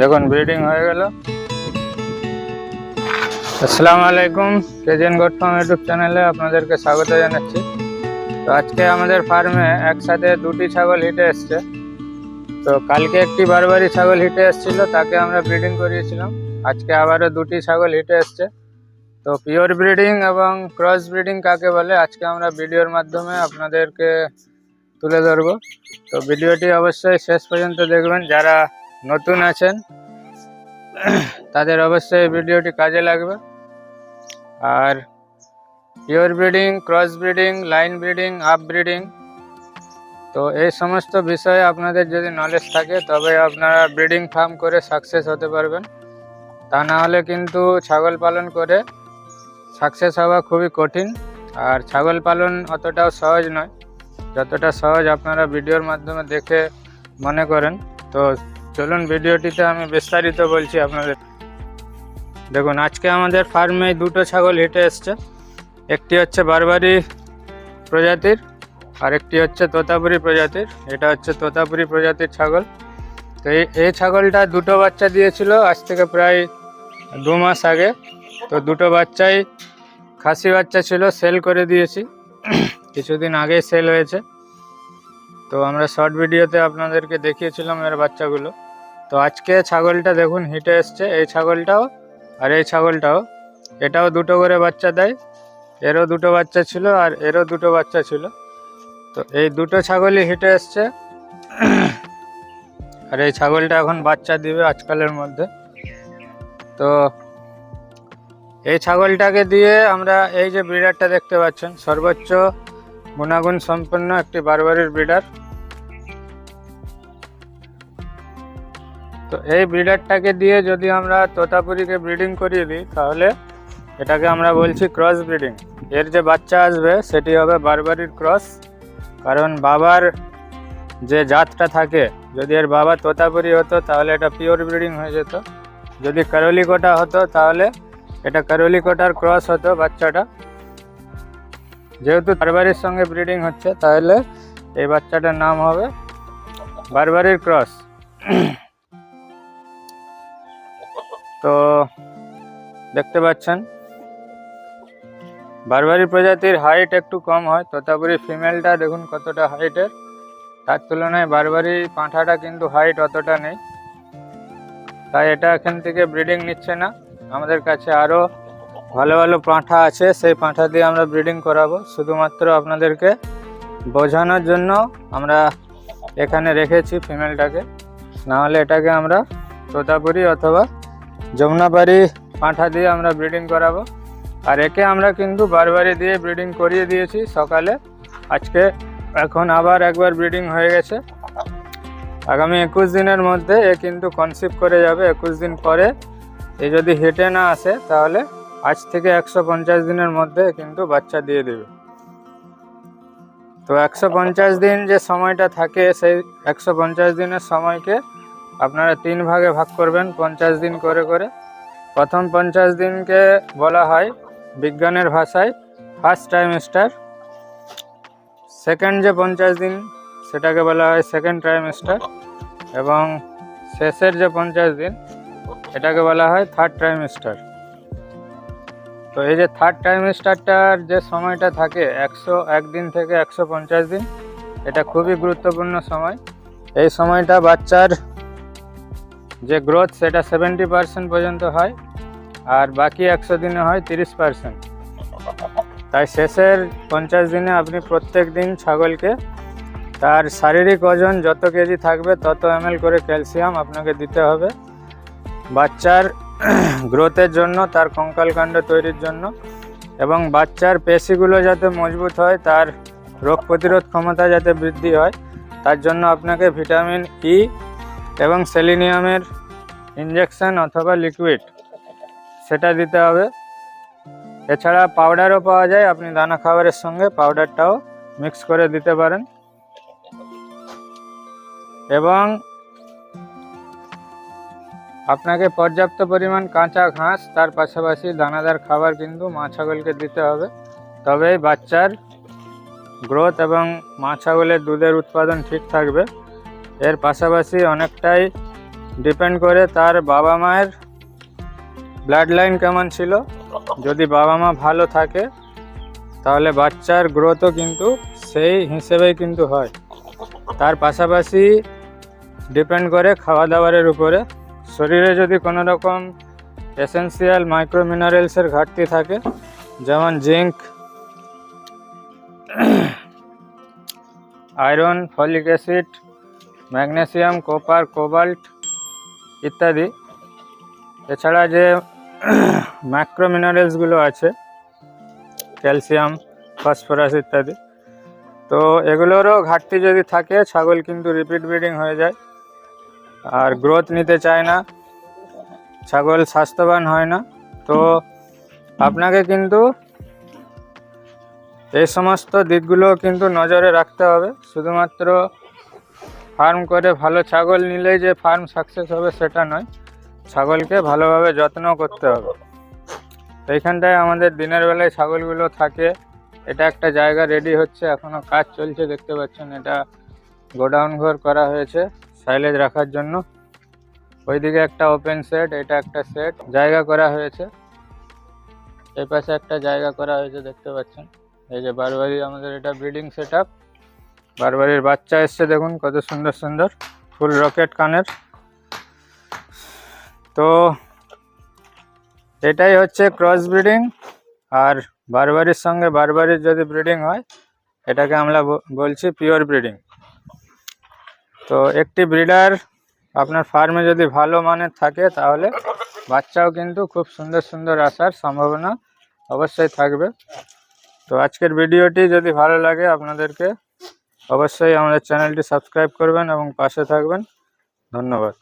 দেখুন ব্রিডিং হয়ে গেল। আসসালামু আলাইকুম কেজেন গোট ফার্ম ইউটিউব চ্যানেলে আপনাদেরকে স্বাগত জানাচ্ছি। তো আজকে আমাদের ফার্মে একসাথে দুটি ছাগল হিটে এসছে। তো কালকে একটি বারবারি ছাগল হিটে এসেছিল, তাকে আমরা ব্রিডিং করিয়েছিলাম। আজকে আবারও দুটি ছাগল হিটে এসছে। তো পিওর ব্রিডিং এবং ক্রস ব্রিডিং কাকে বলে, আজকে আমরা ভিডিওর মাধ্যমে আপনাদেরকে তুলে ধরবো। তো ভিডিওটি অবশ্যই শেষ পর্যন্ত দেখবেন। যারা নতুন আছেন, তাদের অবশ্যই ভিডিওটি কাজে লাগবে। আর pure breeding, cross breeding, line breeding, up breeding, তো এই সমস্ত বিষয়ে আপনাদের যদি নলেজ থাকে, তবে আপনারা ব্রিডিং ফার্ম করে সাকসেস হতে পারবেন। তা না হলে কিন্তু ছাগল পালন করে সাকসেস হওয়া খুবই কঠিন। আর ছাগল পালন অতটাও সহজ নয়, যতটা সহজ আপনারা ভিডিওর মাধ্যমে দেখে মনে করেন। তো চলুন ভিডিওটিতে আমি বিস্তারিত বলছি আপনাদের। দেখুন, আজকে আমাদের ফার্মে দুটো ছাগল হেঁটে এসছে। একটি হচ্ছে বারবারি প্রজাতির আর একটি হচ্ছে তোতাপুরি প্রজাতির। এটা হচ্ছে তোতাপুরি প্রজাতির ছাগল। তো এই ছাগলটা দুটো বাচ্চা দিয়েছিল আজ থেকে প্রায় দু মাস আগে। তো দুটো বাচ্চাই খাসি বাচ্চা ছিল, সেল করে দিয়েছি। কিছুদিন আগেই সেল হয়েছে। তো আমরা শর্ট ভিডিওতে আপনাদেরকে দেখিয়েছিলাম এর বাচ্চাগুলো। তো আজকে ছাগলটা দেখুন, হিটে এসছে। এই ছাগলটাও আর এই ছাগলটাও। এটাও দুটো করে বাচ্চা দেয়। এরও দুটো বাচ্চা ছিল আর এরও দুটো বাচ্চা ছিল। তো এই দুটো ছাগলই হিটে এসছে। আর এই ছাগলটা এখন বাচ্চা দিবে আজকালের মধ্যে। তো এই ছাগলটাকে দিয়ে আমরা এই যে ব্রিডারটা দেখতে পাচ্ছেন, সর্বোচ্চ গুণাগুণ সম্পন্ন একটি বারবারির ব্রিডার। তো এই ব্রিডারটাকে দিয়ে যদি আমরা তোতাপুরিকে ব্রিডিং করিয়ে দিই, তাহলে এটাকে আমরা বলছি ক্রস ব্রিডিং এর যে বাচ্চা আসবে, সেটি হবে বারবারির ক্রস কারণ বাবার যে জাতটা থাকে, যদি এর বাবা তোতাপুরি হতো, তাহলে এটা পিওর ব্রিডিং হয়ে যেত। যদি কারলিকোটা হতো, তাহলে এটা কারলিকোটার ক্রস হতো বাচ্চাটা। যেহেতু বারবারির সঙ্গে ব্রিডিং হচ্ছে, তাহলে এই বাচ্চাটার নাম হবে বারবারির ক্রস তো দেখতে পাচ্ছেন বারবারি প্রজাতির হাইট একটু কম হয় তোতাপুরি ফিমেলটা দেখুন কতটা হাইটের তার তুলনায় বারবারি পাঁঠাটা কিন্তু হাইট অতটা নেই। তাই এটা এখান থেকে ব্রিডিং নিচ্ছে না। আমাদের কাছে আরও ভালো ভালো পাঁঠা আছে, সেই পাঁঠা দিয়ে আমরা ব্রিডিং করাবো। শুধুমাত্র আপনাদেরকে বোঝানোর জন্য আমরা এখানে রেখেছি ফিমেলটাকে নাহলে এটাকে আমরা তোতাপুরি অথবা যমুনাপাড়ি পাঁঠা দিয়ে আমরা ব্রিডিং করাবো। আর একে আমরা কিন্তু বারবারি দিয়ে ব্রিডিং করিয়ে দিয়েছি সকালে। আজকে এখন আবার একবার ব্রিডিং হয়ে গেছে। আগামী একুশ দিনের মধ্যে এ কিন্তু কনসিভ করে যাবে। একুশ দিন পরে এ যদি হেঁটে না আসে, তাহলে আজ থেকে একশো পঞ্চাশ দিনের মধ্যে কিন্তু বাচ্চা দিয়ে দেবে। তো একশো পঞ্চাশ দিন যে সময়টা থাকে, সেই একশো পঞ্চাশ দিনের সময়কে আপনারা তিন ভাগে ভাগ করবেন, পঞ্চাশ দিন করে করে। প্রথম পঞ্চাশ দিনকে বলা হয় বিজ্ঞানের ভাষায় ফার্স্ট ট্রাইমেস্টার সেকেন্ড যে পঞ্চাশ দিন, সেটাকে বলা হয় সেকেন্ড ট্রাইমেস্টার এবং শেষের যে পঞ্চাশ দিন, এটাকে বলা হয় থার্ড ট্রাইমেস্টার তো এই যে থার্ড ট্রাইমেস্টারটার যে সময়টা থাকে, একশো একদিন থেকে একশো পঞ্চাশ দিন, এটা খুবই গুরুত্বপূর্ণ সময়। এই সময়টা বাচ্চার যে গ্রোথ সেটা সেভেন্টি পার্সেন্ট পর্যন্ত হয়, আর বাকি একশো দিনে হয় তিরিশ পার্সেন্ট তাই শেষের পঞ্চাশ দিনে আপনি প্রত্যেক দিন ছাগলকে তার শারীরিক ওজন যত কেজি থাকবে তত এম করে ক্যালসিয়াম আপনাকে দিতে হবে। বাচ্চার গ্রোথের জন্য, তার কঙ্কালকাণ্ড তৈরির জন্য এবং বাচ্চার পেশিগুলো যাতে মজবুত হয়, তার রোগ প্রতিরোধ ক্ষমতা যাতে বৃদ্ধি হয়, তার জন্য আপনাকে ভিটামিন ই এবং সেলিনিয়ামের ইঞ্জেকশন অথবা লিকুইড সেটা দিতে হবে। এছাড়া পাউডারও পাওয়া যায়, আপনি দানা খাবারের সঙ্গে পাউডারটাও মিক্স করে দিতে পারেন। এবং আপনাকে পর্যাপ্ত পরিমাণ কাঁচা ঘাস, তার পাশাপাশি দানাদার খাবার কিন্তু মা ছাগলকে দিতে হবে। তবেই বাচ্চার গ্রোথ এবং মা ছাগলের দুধের উৎপাদন ঠিক থাকবে। এর পাশাপাশি অনেকটাই ডিপেন্ড করে তার বাবা মায়ের ব্লাড লাইন কেমন ছিল। যদি বাবা মা ভালো থাকে, তাহলে বাচ্চার গ্রোথও কিন্তু সেই হিসেবেই কিন্তু হয়। তার পাশাপাশি ডিপেন্ড করে খাওয়া দাওয়ারের উপরে। শরীরে যদি কোনো রকম এসেন্সিয়াল মাইক্রো মিনারেলসের ঘাটতি থাকে, যেমন zinc iron folic acid magnesium copper cobalt ইত্যাদি। এছাড়া যে ম্যাক্রো মিনারেলসগুলো আছে ক্যালসিয়াম ফসফরাস ইত্যাদি, তো এগুলোরও ঘাটতি যদি থাকে, ছাগল কিন্তু রিপিট ব্রিডিং হয়ে যায়। আর গ্রোথ নিতে চায় না, ছাগল স্বাস্থ্যবান হয় না, তো আপনাকে কিন্তু এই সমস্ত দিকগুলো কিন্তু নজরে রাখতে হবে। শুধুমাত্র ফার্ম করে ভালো ছাগল নিলেই যে ফার্ম সাকসেস হবে সেটা নয়। ছাগলকে ভালোভাবে যত্ন করতে হবে। এইখানটায় আমাদের দিনের বেলায় ছাগলগুলো থাকে। এটা একটা জায়গা রেডি হচ্ছে এখনও কাজ চলছে, দেখতে পাচ্ছেন এটা গোডাউন ঘর করা হয়েছে সাইলেজ রাখার জন্য। ওইদিকে একটা ওপেন সেট এটা একটা সেট জায়গা করা হয়েছে। এই পাশে একটা জায়গা করা হয়েছে, দেখতে পাচ্ছেন। এই যে বারবারি আমাদের এটা ব্রিডিং সেট বারবারির বাচ্চা এসছে দেখুন, কত সুন্দর সুন্দর। ফুল রকেট কানের। তো এটাই হচ্ছে ক্রস ব্রিডিং, আর বারবারির সঙ্গে বারবারির যদি ব্রিডিং হয়, এটাকে আমরা বলছি পিওর ব্রিডিং। তো একটি ব্রিডার আপনার ফার্মে যদি ভালো মানের থাকে, তাহলে বাচ্চাও কিন্তু খুব সুন্দর সুন্দর আসার সম্ভাবনা অবশ্যই থাকবে। তো আজকের ভিডিওটি যদি ভালো লাগে, আপনাদেরকে অবশ্যই আমাদের চ্যানেলটি সাবস্ক্রাইব করবেন এবং পাশে থাকবেন। ধন্যবাদ।